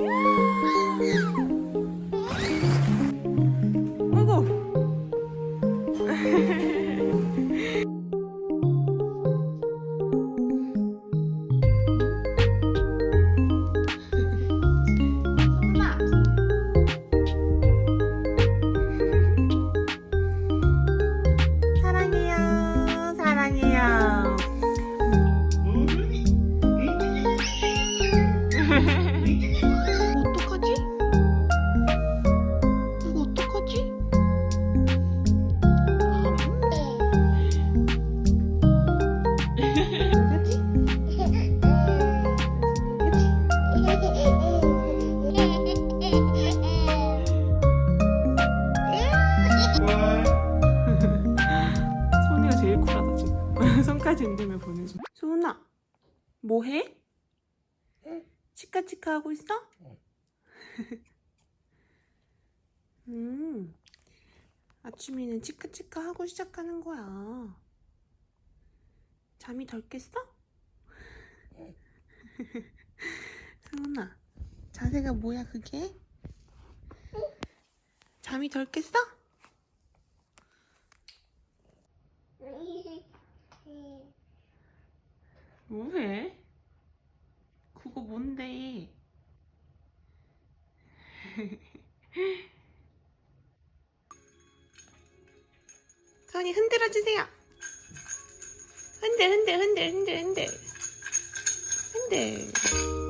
어 아침이는 치카치카 하고 시작하는 거야 잠이 덜 깼어? 소은아 자세가 뭐야 그게? 잠이 덜 깼어? 뭐해? 그거 뭔데? 선이 흔들어 주세요. 흔들 흔들 흔들 흔들 흔들 흔들.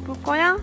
볼 거야?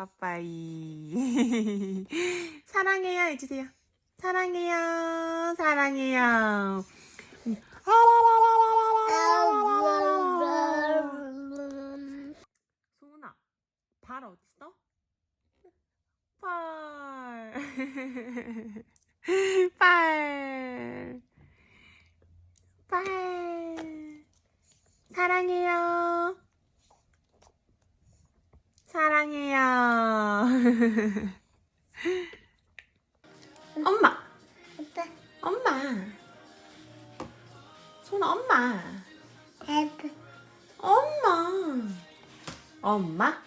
빠빠이. 사랑해요 해주세요. 사랑해요. 사랑해요. 소은아, 발 어딨어? 발. 발. 발. 사랑해요. 사랑해요. 엄마, 엄마. 손 엄마. 엄마.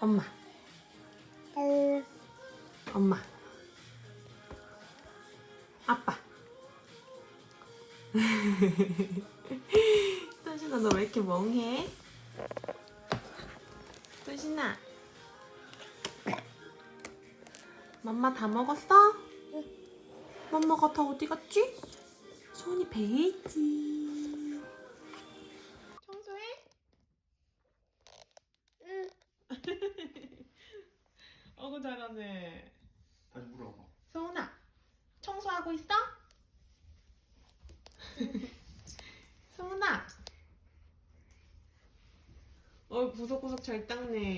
엄마. 엄마. 엄마. 아빠. 선신아 너 왜 이렇게 멍해? 맘마 다 먹었어? 맘마가 다 어디 갔지? 손이 배에 있지. 청소해? 응. 어구 잘하네. 다시 물어봐. 소은아, 청소하고 있어? 소은아. 어, 구석구석 잘 닦네.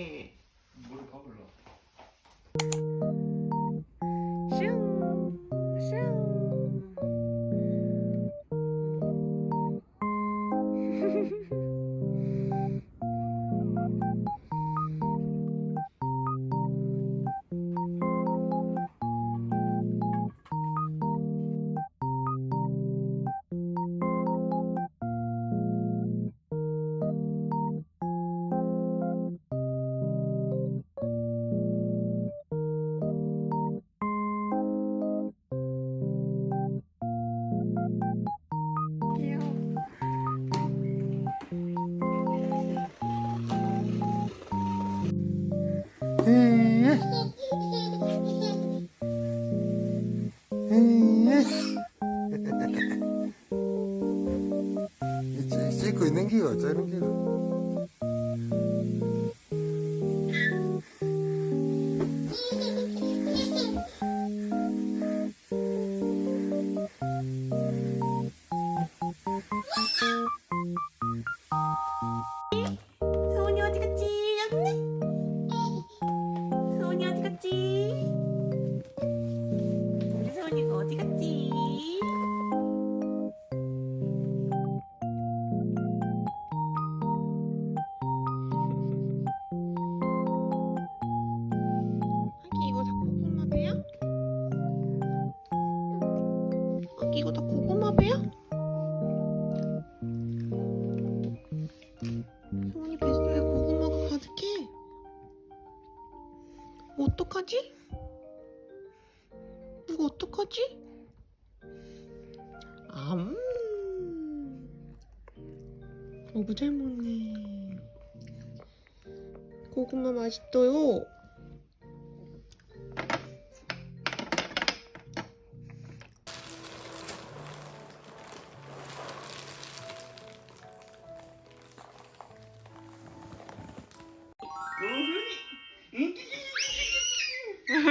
씻고 있는 기가 어쩌는 기가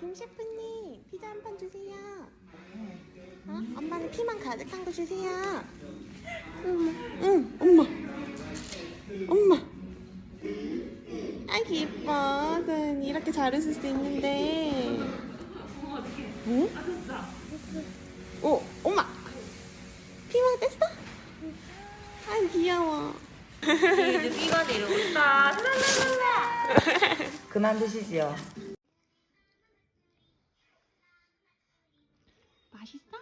김 셰프님 피자 한 판 주세요. 어? 엄마는 피만 가득한 거 주세요. 응, 응, 엄마. 엄마. 아 기뻐. 소은이 이렇게 잘 웃을 수 있는데. 응? 오, 엄마. 피망 뗐어? 아 귀여워. 누기가 내려온다. 랄랄랄라. 그만 드시지요. 맛있어?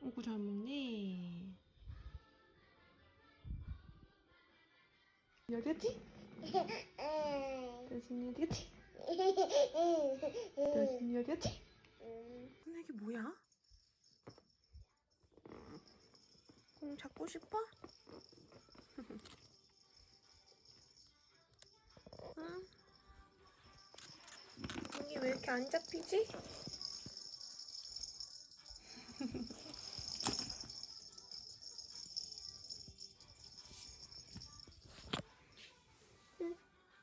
오구 잘 먹네. 갔지? 도진이 어디 갔지? 근데 이게 뭐야? 공 잡고 싶어? 응? 이게 왜 이렇게 안 잡히지?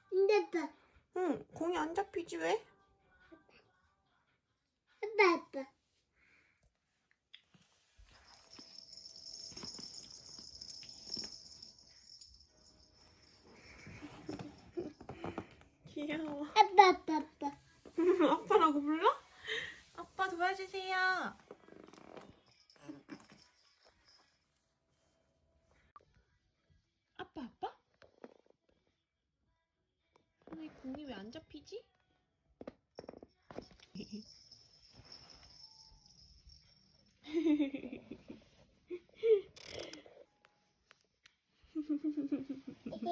근데 응, 공이 안 잡히지 왜?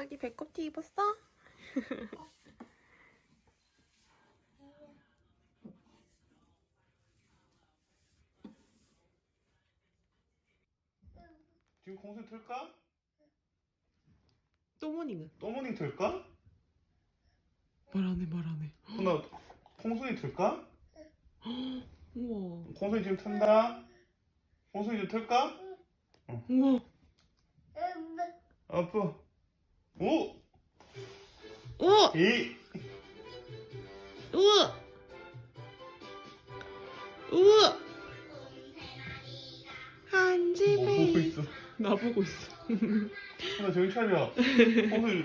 아기 배꼽티 입었어? 지금 콩순이 틀까? 또모닝은? 또모닝 틀까? 말안 해, 말안 해. 누나 콩순이 틀까? 우와. 콩순이 지금 튼다? 콩순이 좀 틀까? 우와. 아빠 오! 우와! 이! 우와! 우와! 한뭐 보고 집에 있어 나 보고 있어. 누나 정신 차려 콩순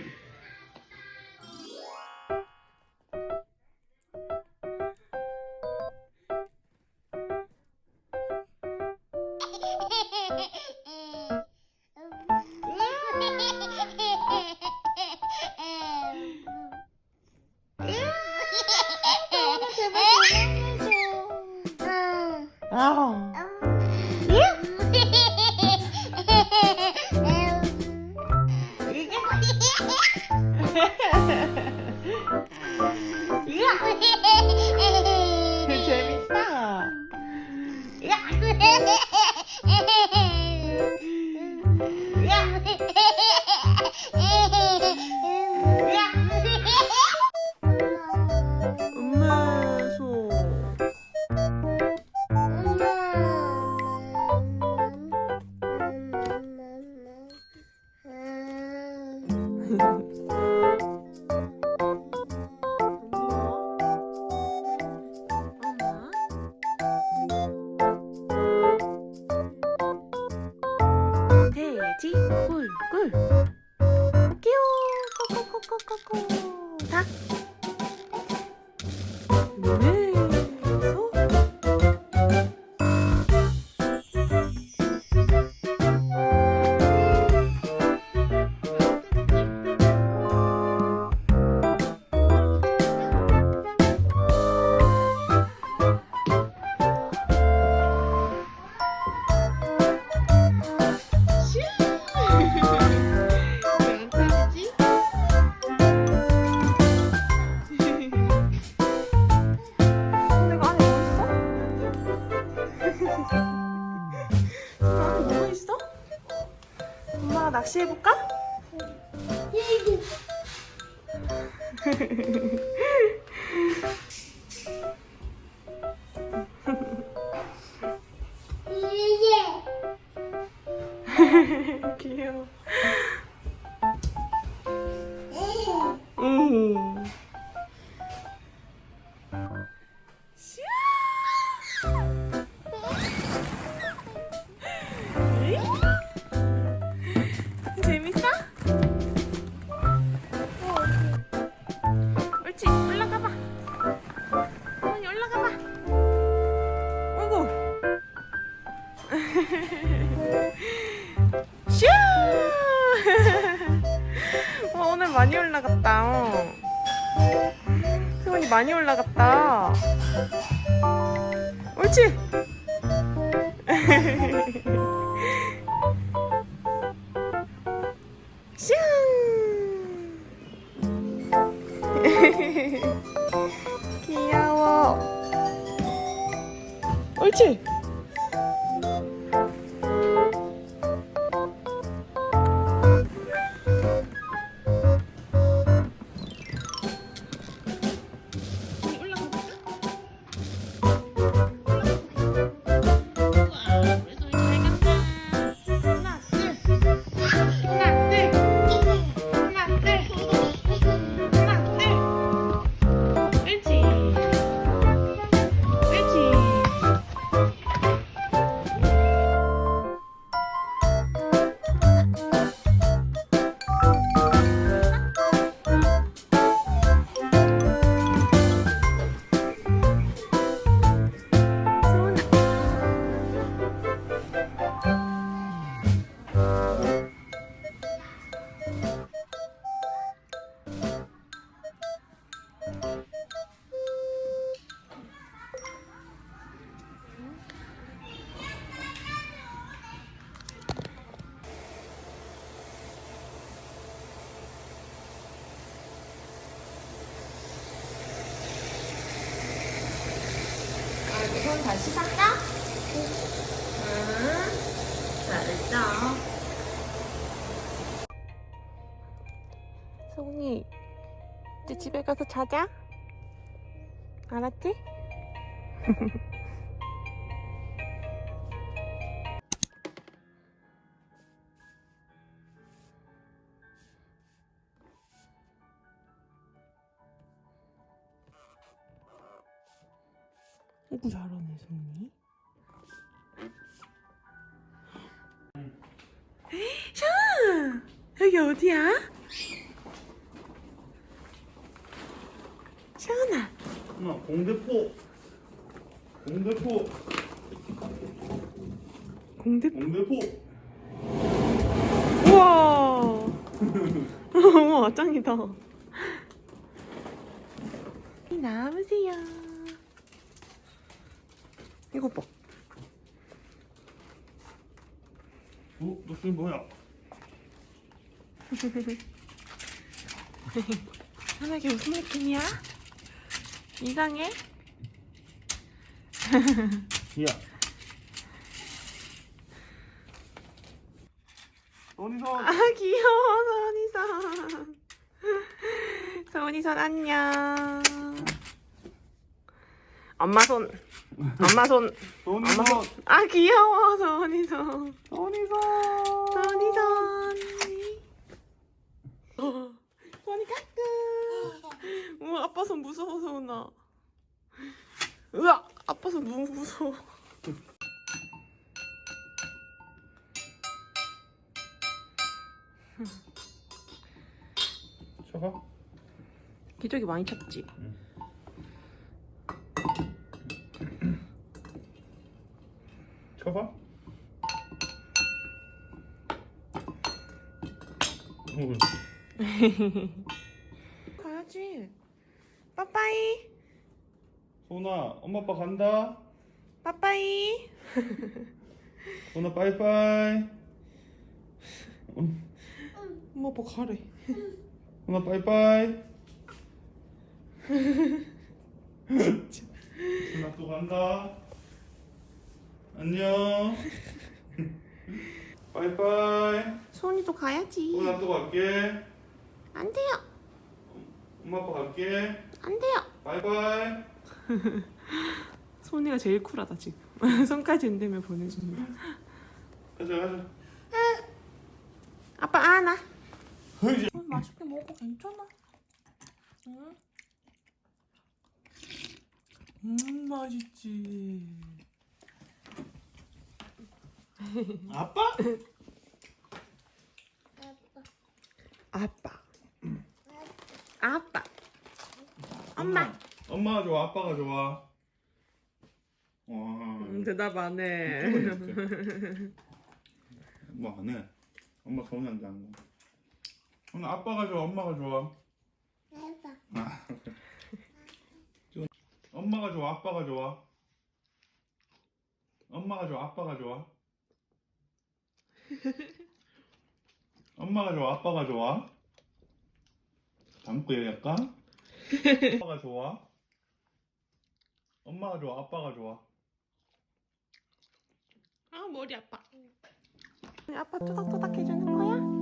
귀여워. 승원이 많이 올라갔다. 옳지 손 다시 샀다? 응. 잘했어. 소은이, 이제 집에 가서 자자. 알았지? 아이고 잘하 네 소은이. 샤! 여기 어디야? 샤은아 엄마 공대포. 공대포. 공대 공대포. 우와 우와 짱이다 나오세요 이거 봐 어? 너 지금 뭐야? 하나 이게 무슨 느낌이야? 이상해? 야. 손이선. 아 귀여워 서은이선 서은이선 안녕 엄마 손 엄마 손 엄마 손이선. 손아 귀여워 서은이선 손이선. 서은이선 서은이 까꿍 우와 아빠 손 무서워 서은아 으악 아빠 손 너무 무서워 쳐봐. 기저귀 많이 찼지? 쳐 가야지 빠빠이 소나, 엄마 아빠 간다. 빠빠이 소나 빠이빠이. 엄마 아빠 가래 소나 빠이빠이. 소나 또 간다. 안녕. 빠이빠이. 소은이도 가야지 소나 또 갈게. 안 돼요 엄마 아빠 갈게. 안 돼요 바이바이. 소은이가 제일 쿨하다 지금 손까지 흔들며 보내준다 가자 가자. 아빠 안아 흐이. 맛있게 먹어 괜찮아 응? 음 맛있지 아빠? 아빠 아빠 엄마 엄마가 좋아. 아빠가 좋아. 와. 음, 대답 안해 엄마 안 해. 엄마 서운한데 안 거. 오늘 아빠가 좋아. 엄마가 좋아. 해봐. 아. 엄마가 좋아. 아빠가 좋아. 엄마가 좋아. 아빠가 좋아. 엄마가 좋아. 아빠가 좋아. 담고 얘기할까? 아빠가 좋아. 엄마가 좋아. 아빠가 좋아. 아 머리 아파 아빠 토닥토닥 해주는 거야?